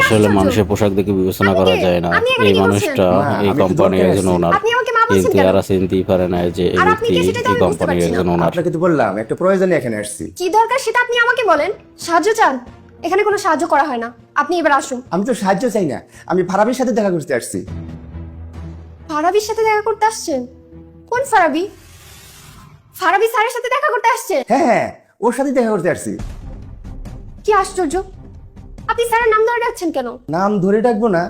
আসলে মানুষের পোশাক দেখে বিবেচনা করা যায় না। এই মানুষটা এই আমি তো কোম্পানির একজন ওনার কিন্তু কেন? এরা চিনতেই পারে না যে এই ব্যক্তি এই কোম্পানির একজন ওনার আপনাকে তো বললাম একটা প্রয়োজনে এখানে আসছি। কি দরকার সেটা আপনি আমাকে বলেন? সাহায্য চান? এখানে কোনো সাহায্য করা হয় না। আপনি এবার আসুন। আমি তো সাহায্য চাই না। আমি ফারাবির সাথে দেখা করতে আসছি। ফারাবির সাথে দেখা করতে আসছেন? কোন ফারাবি? ফারাবি স্যারের সাথে দেখা করতে আসছেন? হ্যাঁ হ্যাঁ ওর সাথে দেখা করতে আসছি। কি আশ্চর্য! আপনি স্যারের নাম ধরে ডাকছেন কেন? নাম ধরে ডাকবো না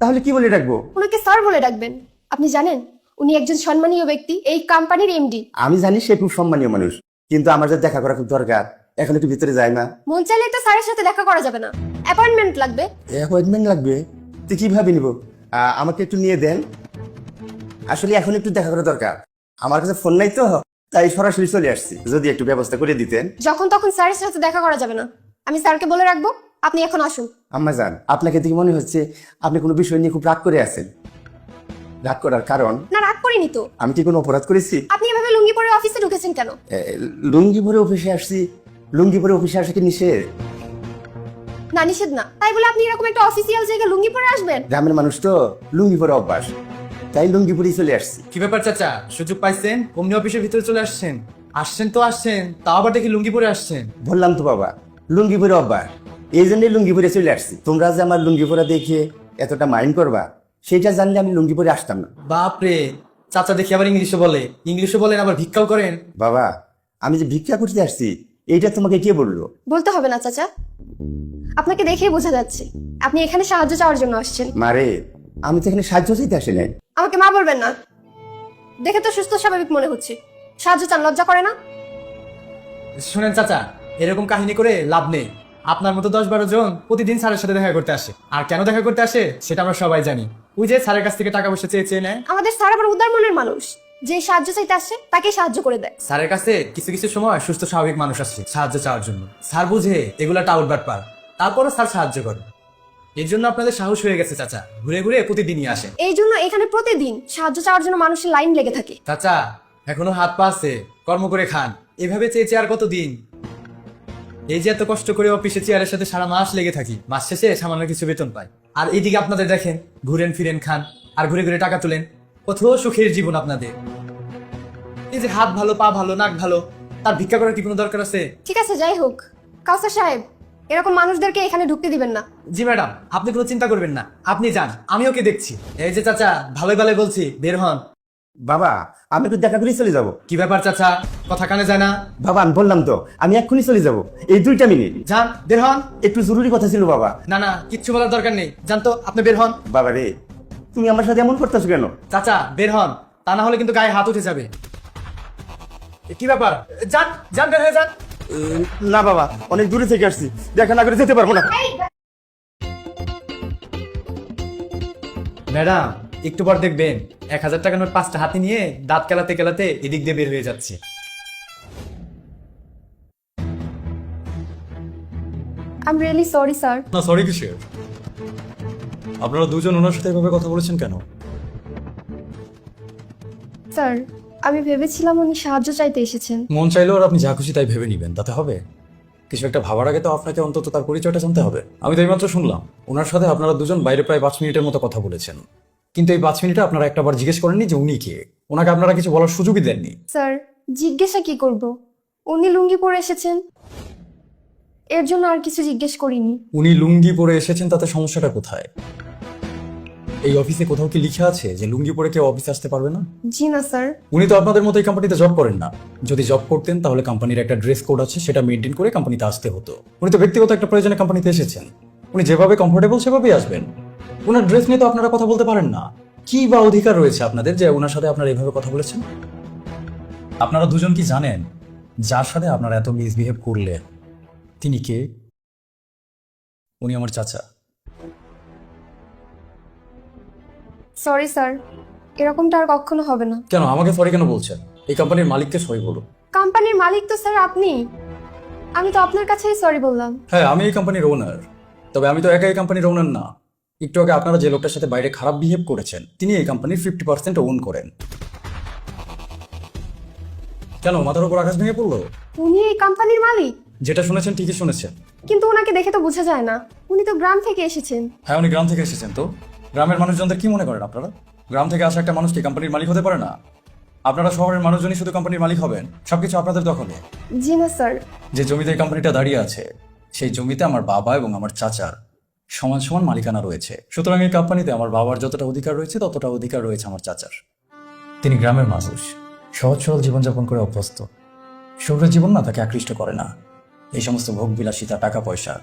তাহলে কি বলে ডাকবো? ওনাকে স্যার বলে ডাকবেন। আপনি জানেন উনি একজন সম্মানীয় ব্যক্তি এই কোম্পানির এমডি। আমি জানি সে খুব সম্মানীয় মানুষ কিন্তু আমার যা দেখা করা খুব দরকার। এখন একটু ভিতরে যায় না মন চাইলে তো স্যারের সাথে দেখা করা যাবে না। অ্যাপয়েন্টমেন্ট লাগবে। অ্যাপয়েন্টমেন্ট লাগবে? তুই কীভাবে নিব? আহ, আমাকে একটু নিয়ে দেন। আসলে এখন একটু দেখা করা দরকার। আমার কাছে ফোন নাই তো তাই সরাসরি চলে আসছি। যদি একটু ব্যবস্থা করে দিতেন। যখন তখন স্যারের সাথে দেখা করা যাবে না। আমি স্যারকে বলে রাখব। আপনি এখন আসুন। আম্মা যান আপনাকে দেখে মনে হচ্ছে আপনি কোনো বিষয় নিয়ে খুব রাগ করে আছেন। রাগ করার কারণ? না রাগ করিনি তো। আমি কি কোনো অপরাধ করেছি? আপনি এভাবে লুঙ্গি পরে অফিসে ঢুকেছেন কেন? এ, লুঙ্গি পরে অফিসে আসছি। লুঙ্গি পরে অফিসে আসা কি নিষেধ? না নিষেধ না। তাই বলে আপনি এরকম একটা অফিসিয়াল জায়গায় লুঙ্গি পরে আসবেন? গ্রামের মানুষ তো লুঙ্গি পরে অভ্যাস। তাই লুঙ্গি পরেই চলে আসছি। কি ব্যাপার চাচা? সুযোগ পাইছেন? অমনি অফিসের ভিতরে চলে আসছেন? আসছেন তো আসছেন তাও আবার দেখি লুঙ্গি পরে আসছেন। বললাম তো বাবা লুঙ্গি পরে অভ্যাস। এই জন্যই লুঙ্গি পরে চলে আসছি। তোমরা যে আমার লুঙ্গি পরা দেখে এতটা মাইন্ড করবা সেটা জানলে আমি লুঙ্গি পরে আসতাম না। বাপরে চাচা দেখি আবার ইংলিশে বলে। ইংলিশে বলেন আবার ভিক্ষাও করেন। বাবা আমি যে ভিক্ষা করতে আসছি এইটা তোমাকে কে বলল? বলতে হবে না চাচা। আপনাকে দেখেই বোঝা যাচ্ছে। আপনি এখানে সাহায্য চাওয়ার জন্য আসছেন। মারে আমি তো এখানে সাহায্য চাইতে আসি নাই। আমাকে মা বলবেন না। দেখে তো সুস্থ স্বাভাবিক মনে হচ্ছে। সাহায্য চান লজ্জা করে না। শুনেন চাচা এরকম কাহিনী করে লাভ নেই। আপনার মতো দশ বারো জন প্রতিদিন স্যারের সাথে দেখা করতে আসে। আর কেন দেখা করতে আসে সেটা আমরা সবাই জানি। ওই যে স্যারের কাছ থেকে টাকা পয়সা চেয়ে চেয়ে নেয়। আমাদের স্যার আবার উদার মনের মানুষ। যে সাহায্য চাইতে আসে তাকে সাহায্য করে দেয়। স্যারের কাছে কিছু কিছু সময় সুস্থ স্বাভাবিক মানুষ আসছে সাহায্য চাওয়ার জন্য। স্যার বুঝে এগুলা টাউট বাটপার তারপরও স্যার সাহায্য করে। এর জন্য আপনাদের সাহস হয়ে গেছে চাচা। ঘুরে ঘুরে প্রতিদিনই আসে। এই জন্য এখানে প্রতিদিন সাহায্য চাওয়ার জন্য মানুষের লাইন লেগে থাকে। চাচা এখনও হাত পা আছে কর্ম করে খান। এভাবে চেয়ে চেয়ে আর কতদিন? এই যে এত কষ্ট করে অফিসে চেয়ারের সাথে সারা মাস লেগে থাকি মাস শেষে সামান্য কিছু বেতন পাই। আর এইদিকে আপনাদের দেখেন ঘুরেন ফিরেন খান আর ঘুরে ঘুরে টাকা তুলেন কত সুখের জীবন আপনাদের। এই যে হাত ভালো পা ভালো নাক ভালো তার ভিক্ষা করার কি কোনো দরকার আছে? ঠিক আছে যাই হোক। কাউসার সাহেব এরকম মানুষদেরকে এখানে ঢুকতে দিবেন না। জি ম্যাডাম আপনি কোনো চিন্তা করবেন না। আপনি যান আমি ওকে দেখছি। এই যে চাচা ভালোই ভালোই বলছি বের হন। বাবা আমি একটু দেখা করে চলে যাব। কি ব্যাপার চাচা? কথা কানে যায় না? বাবা আমি বললাম তো আমি এক্ষুনি চলে যাব। এই দুইটা মিনিট। যান বের হন। একটু জরুরি কথা ছিল বাবা। না না কিচ্ছু বলার দরকার নেই। জান তো আপনি বের হন। বাবা রে তুমি আমার সাথে এমন করতেছো কেন? চাচা বের হন। তা না হলে কিন্তু গায়ে হাত উঠে যাবে। এ, কি ব্যাপার? যান যান বের হয়ে যান। উম, না বাবা অনেক দূরে থেকে আসছি। দেখা না করে যেতে পারব না। ম্যাডাম একটু পর দেখবেন এক হাজার টাকা নোট পাঁচটা হাতে নিয়ে দাঁত কেলাতে কেলাতে এদিক দিয়ে বের হয়ে যাচ্ছে। I am really sorry sir না সরি কিসের? আপনারা দুজন ওনার সাথে এভাবে কথা বলেছেন কেন? স্যার আমি ভেবেছিলাম উনি সাহায্য চাইতে এসেছেন। মন চাইলেও আর আপনি যা খুশি তাই ভেবে নিবেন তাতে হবে? কিছু একটা ভাবার আগে তো আপনাকে অন্তত তার পরিচয়টা জানতে হবে। আমি তো এইমাত্র শুনলাম ওনার সাথে আপনারা দুজন বাইরে প্রায় পাঁচ মিনিটের মতো কথা বলেছেন। কিন্তু এই পাঁচ মিনিটে আপনারা একটাবার জিজ্ঞেস করেননি যে উনি কে? ওনাকে আপনারা কিছু বলার সুযোগই দেননি। স্যার জিজ্ঞাসা কি করব? উনি লুঙ্গি পরে এসেছেন। এর জন্য আর কিছু জিজ্ঞেস করিনি। উনি লুঙ্গি পরে এসেছেন তাতে সমস্যাটা কোথায়? এই অফিসে কোথাও কি লিখে আছে যে লুঙ্গি পরে কেউ অফিসে আসতে পারবে না? জি না স্যার। উনি তো আপনাদের মতো এই কোম্পানিতে জব করেন না। যদি জব করতেন তাহলে কোম্পানির একটা ড্রেস কোড আছে সেটা মেনটেন করে কোম্পানিতে আসতে হতো। উনি তো ব্যক্তিগত একটা প্রয়োজনে কোম্পানিতে এসেছেন। উনি যেভাবে কমফোর্টেবল সেভাবেই আসবেন। ওনার ড্রেস নিয়ে তো আপনারা কথা বলতে পারেন না। কি বা অধিকার রয়েছে আপনাদের যে ওনার সাথে আপনারা এভাবে কথা বলেছেন? আপনারা দুজন কি জানেন যার সাথে আপনারা এত মিসবিহেভ করলে? তিনি কে? উনি আমার চাচা। সরি স্যার এরকমটা আর কখনো হবে না। কেন? আমাকে সরি কেন বলছেন? এই কোম্পানির মালিককে সরি বলুন। কোম্পানির মালিক তো স্যার আপনি। আমি তো আপনার কাছেই সরি বললাম। হ্যাঁ আমি এই কোম্পানির ওনার তবে আমি তো একা এই কোম্পানির ওনার না। একটু আগে আপনারা যে লোকটার সাথে বাইরে খারাপ বিহেভ করেছেন তিনি এই কোম্পানির ফিফটি পার্সেন্ট ওন করেন। কেন মাথার উপর আকাশ ভেঙে পড়ল? উনি এই কোম্পানির মালিক? যেটা শুনেছেন ঠিকই শুনেছেন। কিন্তু ওনাকে দেখে তো বোঝা যায় না। উনি তো গ্রাম থেকে এসেছেন। হ্যাঁ উনি গ্রাম থেকে এসেছেন তো। গ্রামের মানুষজনদের কি মনে করেন আপনারা? গ্রাম থেকে আসা একটা মানুষ কি কোম্পানির মালিক হতে পারে না? আপনারা শহরের মানুষজনই শুধু কোম্পানির মালিক হবেন সবকিছু আপনাদের দখলে। জি না স্যার। যে জমিতে এই কোম্পানিটা দাঁড়িয়ে আছে সেই জমিতে আমার বাবা এবং আমার চাচার সমান সমান মালিকানা রয়েছে। সুতরাং এই কোম্পানিতে আমার বাবার যতটা অধিকার রয়েছে, ততটা অধিকার রয়েছে আমার চাচার। তিনি গ্রামের মানুষ, সহজ সরল জীবনযাপন করে অভ্যস্ত। শহরের জীবন না তাকে আকৃষ্ট করে না। এই সমস্ত ভোগ বিলাসিতা টাকা পয়সা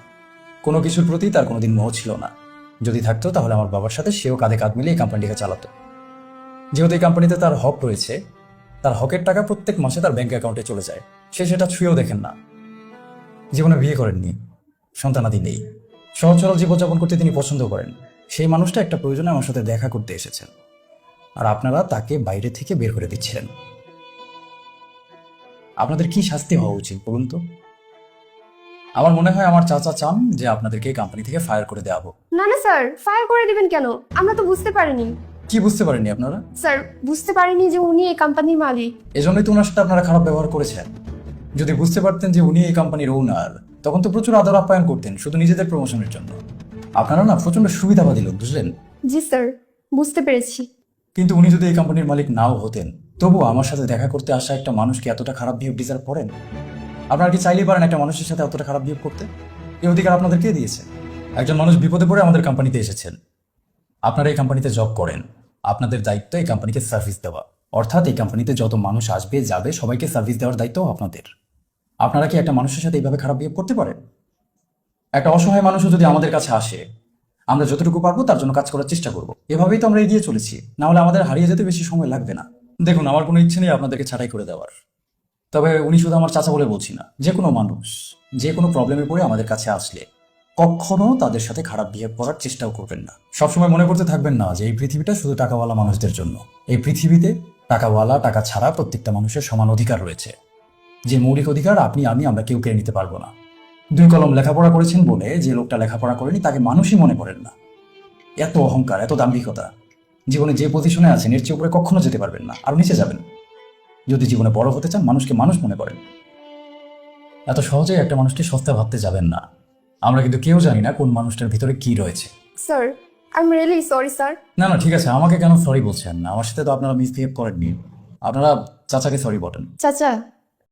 কোনো কিছুর প্রতি তার কোনোদিন মোহ ছিল না। যদি থাকতো, তাহলে আমার বাবার সাথে সেও কাঁধে কাঁধ মিলিয়ে এই কোম্পানিটাকে চালাতো। যেহেতু এই কোম্পানিতে তার হক রয়েছে, তার হকের টাকা প্রত্যেক মাসে তার ব্যাংক অ্যাকাউন্টে চলে যায়। সে সেটা ছুঁয়েও দেখেন না। জীবনে বিয়ে করেননি, সন্তানাদি নেই। সহজ সরল জীবনযাপন করতে তিনি পছন্দ করেন। সেই মানুষটা একটা প্রয়োজনে আমার সাথে দেখা করতে এসেছেন। আর আপনারা তাকে বাইরে থেকে বের করে দিচ্ছিলেন। আপনাদের কি শাস্তি হওয়া উচিত বলুন তো? আমার মনে হয় আমার চাচা চান যে আপনাদেরকে কোম্পানি থেকে ফায়ার করে দেওয়া হোক। না না স্যার ফায়ার করে দিবেন কেন? আমরা তো বুঝতে পারিনি। কি বুঝতে পারেননি আপনারা? স্যার বুঝতে পারিনি যে উনি এই কোম্পানির মালিক। এজন্যই তো ওনার সাথে আপনারা খারাপ ব্যবহার করেছেন। যদি বুঝতে পারতেন যে উনি এই কোম্পানির ওনার তখন তো প্রচুর আদর আপ্যায়ন করতেন শুধু নিজেদের প্রমোশনের জন্য। আপনারা না প্রচণ্ড সুবিধাবাদী লোক বুঝলেন? জি স্যার বুঝতে পেরেছি। কিন্তু উনি যদি এই কোম্পানির মালিক নাও হতেন তবুও আমার সাথে দেখা করতে আসা একটা মানুষকে এতটা খারাপ বিহেভ ডিজার্ভ করেন? আপনারা কি চাইলেই পারেন একটা মানুষের সাথে এতটা খারাপ বিহেভ করতে? এই অধিকার আপনাদের কে দিয়েছে? একজন মানুষ বিপদে পড়ে আমাদের কোম্পানিতে এসেছেন। আপনারা এই কোম্পানিতে জব করেন। আপনাদের দায়িত্ব এই কোম্পানিকে সার্ভিস দেওয়া। অর্থাৎ এই কোম্পানিতে যত মানুষ আসবে যাবে সবাইকে সার্ভিস দেওয়ার দায়িত্ব আপনাদের। আপনারা কি একটা মানুষের সাথে এইভাবে খারাপ বিহেভ করতে পারেন? একটা অসহায় মানুষও যদি আমাদের কাছে আসে, আমরা যতটুকু পারব তার জন্য কাজ করার চেষ্টা করব। এভাবেই তো আমরা এগিয়ে চলেছি। না হলে আমাদের হারিয়ে যেতে বেশি সময় লাগবে না। দেখুন, আমার কোনো ইচ্ছে নেই আপনাদেরকে ছাঁটাই করে দেওয়ার। তবে উনি শুধু আমার চাচা বলে বলছি না, যে কোনো মানুষ, যে কোনো প্রবলেমে পড়ে আমাদের কাছে আসলে কখনো তাদের সাথে খারাপ বিহেভ করার চেষ্টাও করবেন না। সবসময় মনে করতে থাকবেন না যে এই পৃথিবীটা শুধু টাকাওয়ালা মানুষদের জন্য। এই পৃথিবীতে টাকাওয়ালা, টাকা ছাড়া প্রত্যেকটা মানুষের সমান অধিকার রয়েছে। যে মৌলিক অধিকার আপনি আমি আমরা কেউ কেড়ে নিতে পারব না। দুই কলম লেখাপড়া করেছেন বলে যে লোকটা লেখাপড়া করেনি তাকে মানুষই মনে করেন না। এত অহংকার এত দাম্ভিকতা। জীবনে যে পজিশনে আছেন এর চেয়ে উপরে কখনো যেতে পারবেন না আর নিচে যাবেন। যদি জীবনে বড় হতে চান মানুষকে মানুষ মনে করেন। এত সহজেই একটা মানুষকে সস্তা ভাবতে যাবেন না। আমরা কিন্তু কেউ জানি না কোন মানুষটার ভিতরে কি রয়েছে। Sir I am really sorry sir. না না ঠিক আছে আমাকে কেন সরি বলছেন না? আমার সাথে তো আপনারা মিসবিহেভ করেননি। আপনারা চাচাকে সরি বলেন। চাচা